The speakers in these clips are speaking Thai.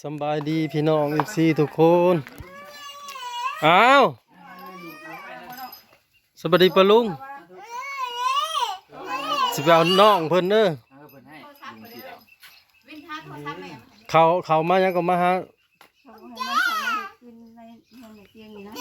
สำบายดีพี่น้องเอฟซีทุกคนอ้าวสวัสดีปะลุงสิไปเอาน้องเพิ่นเด้อเออเพิ่นให้ลุงสิเอาวินท้าโทรศัพท์แม่เขาเขามายังก็มาหาเขาให้มันเขามากินในห้องเตียงนี่นะ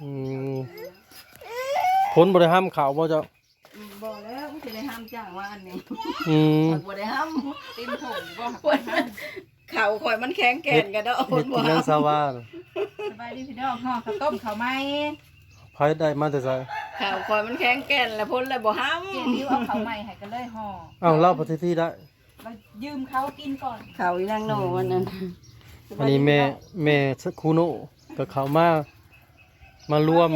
อืมพ้นบริห้ามเขาบ่เจ้าบอกแล้วไม่ได้ห้ามจ้างว่าอันนี้อืมบ่ได้ห้ามติมผงบ่ เขาข่อยมันแข็งแก่นกระโดดเฮ็ดกินยังสาวาน่ะสบายดีพี่น้องห่อข้าวต้มข้าวไหมไผได้มาแต่ไสเขาข่อยมันแข็งแก่นแล้วพ้นเลยบ่ห้ามเจนิ้วเอาข้าวไหมให้กันเลยห่ออ้าวเล่าปฏิที่ได้มายืมเขากินก่อนเขาอีนางโนวันนั้นอันนี้แม่แม่ครูโนกับเขามามารวม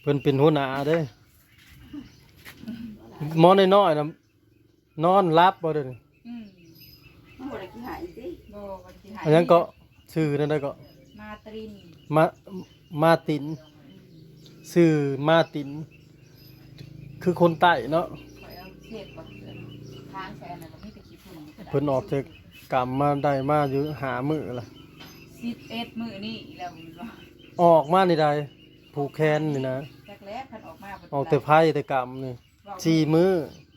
เพิ่นเป็นหัวหน้าเด้หมอน้อยๆน่ะนอนรับบ่เด้อนี่อืมมัน บ่ได้กินหายสิโบวันที่หายอันนั้นก็ชื่อนั่นได้ก็มาตรินมามาตินชื่อมาติน คือคนใต้เนาะคอยเอาเศษบักเสือทางแซนน่ะก็มีแต่ขี้ฝุ่นเพิ่นออกจากกรรมมาได้มาอยู่หามื้อล่ะ สิบเอ็ดมือนี่แล้วมันว่าออกมานี่ได้ผูกแขนนี่นะ แรกแรกพันออกมาบ่ออกแต่ไพ่แต่กรรมนี่สี่มื้อเออ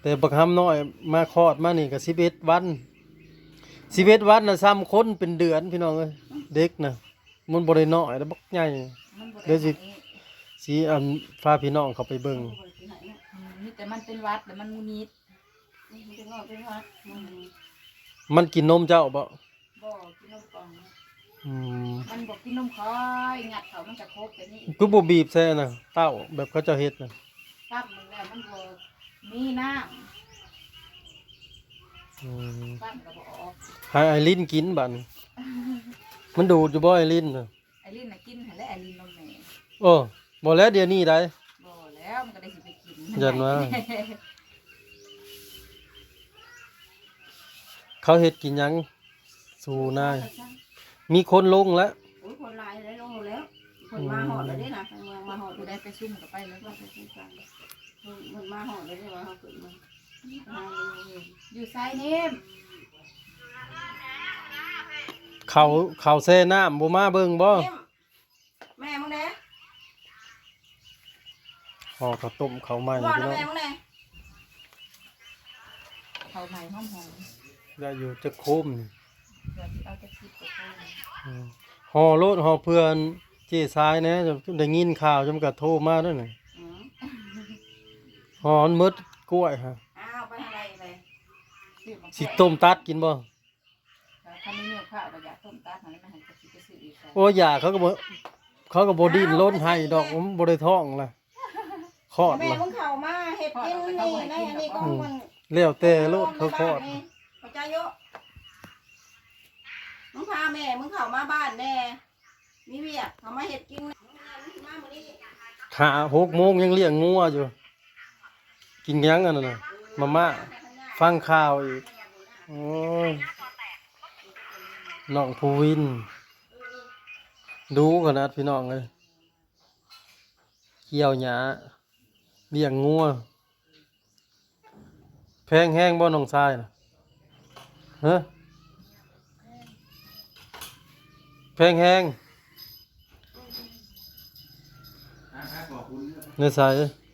แต่บักหำน้อยมาคลอดมานี่ก็สิบเอ็ดวันสิบเอ็ดวันน่ะซ้ำคนเป็นเดือนพี่น้องเอ้ยเด็กน่ะมันบ่ได้น้อยแล้วบักใหญ่มันบ่เดี๋ยวสิไให้สิอันพาพี่น้องเขาไปเบิ่งอืมนี่แต่มันเป็นหวัดแต่มันงูนิดเป็นงอกเป็นวัดมันกินนมเจ้าบ่บ่กินนมกล่องอืมมันบอกกินนมคอยงัดเขามันจะครบแต่นี่คือบ่บีบแซ่น่ะเต้าแบบเขาเจะเฮ็ดน่ะปั๊บมันแล้วมันบ่ มีน้อืมำปั๊บก็บ่ออกให้ไอลินกินบัดนี้มันดูดอยู่บ่ไอลินน่ะไอลินน่ะกินให้แล้วไอลินนมแม่โอ้บ่แล้วเดี๋ยวนี้ได้ บ่แล้วมันก็ได้สิไปกินยันว่า เขาเฮ็ดกินหยังสู่นายมีคนลงแล้วโอ้ยคนลายได้ลงแล้วคนมาหอดเลยเด้นะทางเมืองมาหอดกูกูได้ได้ไปซุ่มกับไปแล้วว่าไปที่กัน มันมาหอดเลยเด้ว่าเขาขึ้นมามาเลยอยู่ไซนี่เขาเขาแซ่น้ำบ่มาเบิ่งบ่แม่มึงเด้ห่อข้าวต้มข้าวใหม่ว่าพี่แล้วน้องแม่มึงเด้เขาใหม่หอมหอมได้อยู่จะโคมนี่เดี๋ยวสิเอาจะคิดไปให้อืมห่อโลดห่อเพื่อนเจ๊ซ้ายแหนะจะได้ยินข่าวจำกัดโทรมาด้วยนี่อืม ห่อมันหมดกล้วยฮะอ้าวไปอะไรไปซื้อมาสิต้มตัดกินบ่ถ้าไม่มีข้าวก็อยากต้มตัดให้มันให้จะสิไปซื้ออีกโอ้ยาเขาก็บ่เขาก็บ่ดิ้นรนให้ดอกผมบ่ได้ท้องล่ะคลอดแม่ล่ะมึงเข้ามาเห็ดกินนี่ในอันนี้ก็มันแล้วแต่โลดเขาคลอดพระเจ้าโยมึงพาแม่มึงเข้ามาบ้านแน่มีเวียเขามาเห็ดกินมามื้อนี้ หาหกโมงยังเลี้ยงงัวอยู่ กินหยังอันนั้นน่ะมาม่าฟังข่าวอีกโอ้ยน้องภูวิน ดูขนาดพี่น้องเลยเกี่ยวหญ้าเลี้ยงงัวแพงแห้งบ่น้องชายน่ะฮะแพงแห้งอะครับขอบคุณในสายขอบ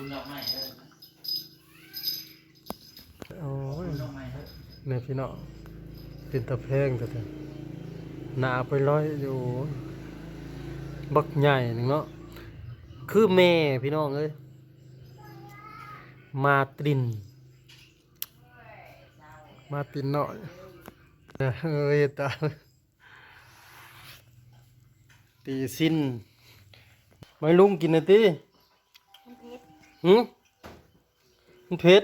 คุณดอกไม้เด้อโอ้ยดอกไม้เด้อเนี่ยพี่น้องเป็นตะแพงแต่หนาไปร้อยอยู่ บักใหญ่หนึ่งเนาะคือแม่พี่น้องเอ้ยมาติน มาตินหน่อยเอ้ยตาตีสิ้นไม่ลุงกินนะตี หืมมันเผ็ด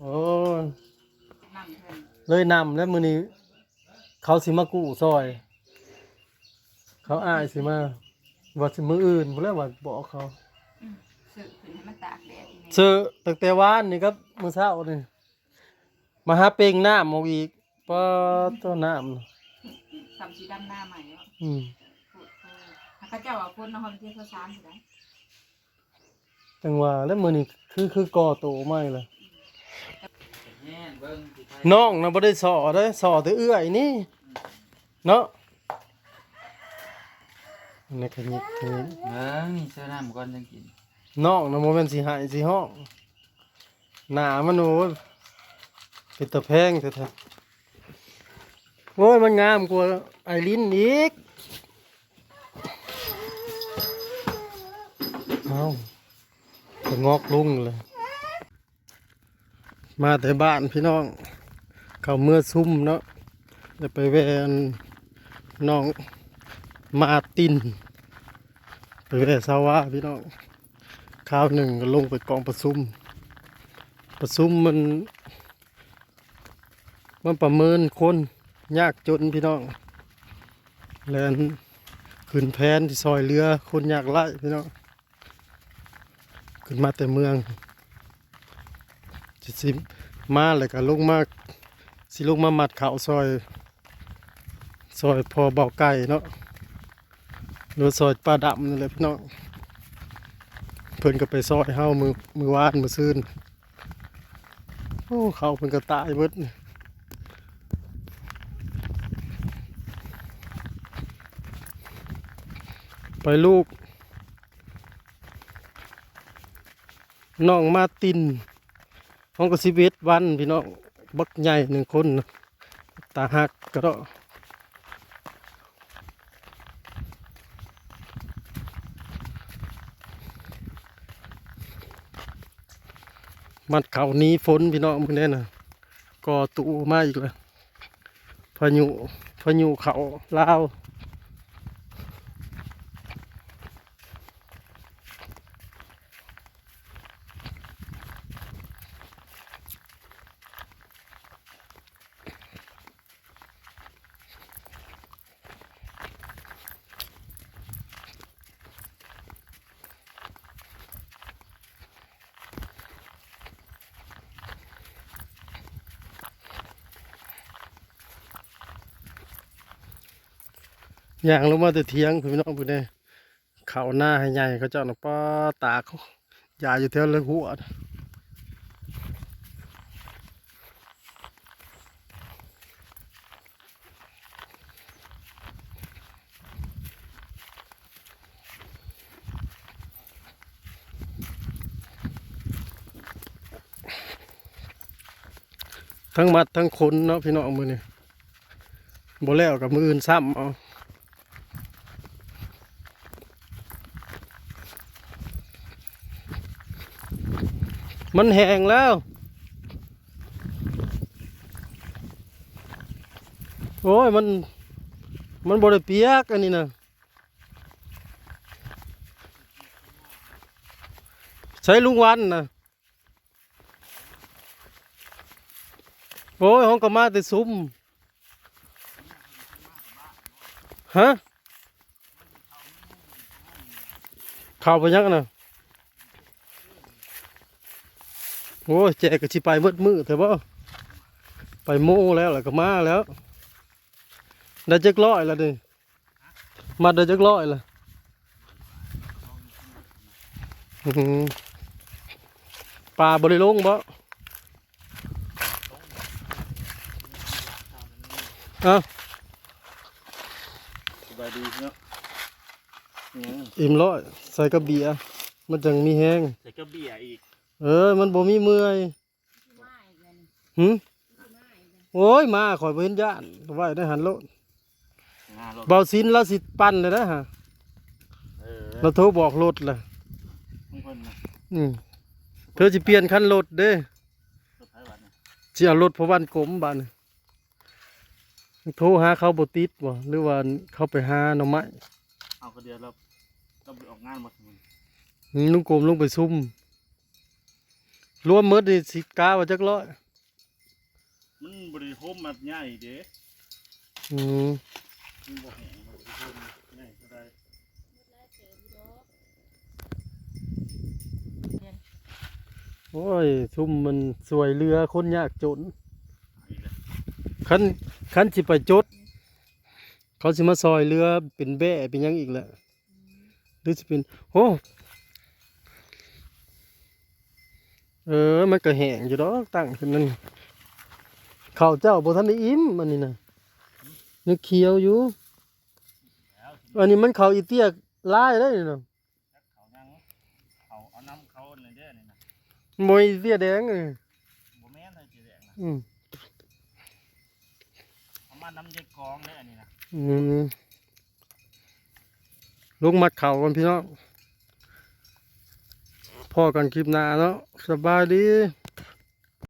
โอ้ยนั่งเพิ่นเลยนำแล้วมือนี้ เขาสิมากู้ซอย เขาอ้ายสิมาว่าสิมืออื่นบ่แล้วว่าบอกเขาซื้อขึ้นให้มันตากแดดอีกเจอตั้งแต่วานนี่ครับมื้อเช้านี่มาหาเป่งน้ำเอาอีกปะต้นน้ำน่ะทำสีดำหน้าใหม่เนาะอืม พูดเออถ้าเขาเจ้าว่าคนนครเทพสามสิได้ จังว่าแล้วมื้อนี้คือคือก่อโตใหม่เลยแน่เบิ่งสิไทยน้องนะบ่ได้สอเด้อสอแต่เอื้อยนี่ เนาะอันนี้ก็ยิบทีเบิ่งนี่เสื้อน้ำก่อนจังกินน้องนะบ่แม่นสิหายสิห้องหน้ามันโอ้ยเป็นตะแพงแท้ๆโอ้ยมันงามกว่าไอรินอีกเอา จะงอกลุ่งเลย มาแต่บ้านพี่น้อง เขาเมื่อซุ่มเนาะจะไปแวนน้องมาติน ไปแวนซาวาพี่น้องข้าวหนึ่งก็ลงไปกองประซุมประซุมมันมันประเมินคนยากจนพี่น้องแลนขึ้นแพนที่ซอยเรือคนยากไล่พี่น้อง ขึ้นมาแต่เมืองสิสิมาแล้วก็ลงมาสิลงมามัดเขาซอยซอยพอเบาไก่เนาะหรือซอยปลาดำนี่แหละพี่น้องเพิ่นก็ไปซอยเฮามือมือวานมือซื่นโอ้เขาเพิ่นก็ตายเบิดไปลูก น้องมาตินห้องก็สิเอ็ดวันพี่น้องบักใหญ่หนึ่งคนตาหักก็ได้มันเขานี้ฝนพี่น้องมึงแน่นะก่อตูมาอีกแล้วพายุพายุเขาลาว ย่างลงมาแต่เทียงพี่น้องพี่แน่เขาหน้าให้ใหญ่เขาเจ้าหน้าป้าตาเขาใหญ่อยู่แถวเลยหัวทั้งมัดทั้งคนเนาะพี่น้องมือนี่บ่แล้วกับมืออื่นซ้ำเอา มันแห้งแล้ว โอ้ย มัน มันบริเปียกอันนี้นะใช้ลุงวันนะโอ้ยห้องก็มาแต่ซุ้มฮะข้าวไปยังนะ โอ้ยแจกกะชิไปเบิดมือเถอะบ่ไปโม่แล้วแหละก็มาแล้วได้จักร้อยแล้วดิมาได้จักร้อยละปลาบริลงบ่เอ้าสบายดีเนาะอิ่มร้อยใส่กระเบียมันจังมีแห้งใส่กระเบียอีก เออ มันบ่มีเมื่อยหึโอ้ย มาข่อยบ่เห็นย่านไว้ได้หันโลดงานรถเบาสินแล้วสิปั่นเลยนะฮะเออเราโทรบอกรถล่ะมึงเพิ่นนะอืมเธอสิเปลี่ยนคันรถเด้รถไฟวัดนะสิเอารถพระวันกลมบาดนี้โทรหาเขาบ่ติดบ่หรือว่าเขาไปหาหน่อไม้เอาก็เดียวเราเราไปออกงานหมดมันอืมลุงกลมลงไปซุ่ม รวมหมดนี่สิกาว่าจักร้อยมันบริโภคมาใหญ่เด้อืมมันบอกแห้งบริโภคใหญ่ก็ได้โอ้ยซุ่มมันสวยเรือคนยากจนอีกแล้วคันคันสิไปจด เขาสิมาซอยเรือเป็นแบ่เป็นหยังอีกแหละหรือสิเป็นโอ้ เออ มันก็แห้งอยู่ดอกตั้งขึ้นนั่นข้าวเจ้าบ่ทันได้อิ่มอันนี้น่ะยังเคี้ยวอยู่แล้วสิอันนี้มันข้าวอีเตี้ยลายได้นี่เนาะจักเขายังเขาเอาน้ำเขาเลยเด้อนี่นะมวยอีเตี้ยแดงนี่บ่แม่นเลยจีแดงนะอืมเอามาน้ำเย็ดกองเด้ออันนี้นะอืมลงมัดเข่ากันพี่น้อง พ่อกันคลิปหน้าเนาะสบายดี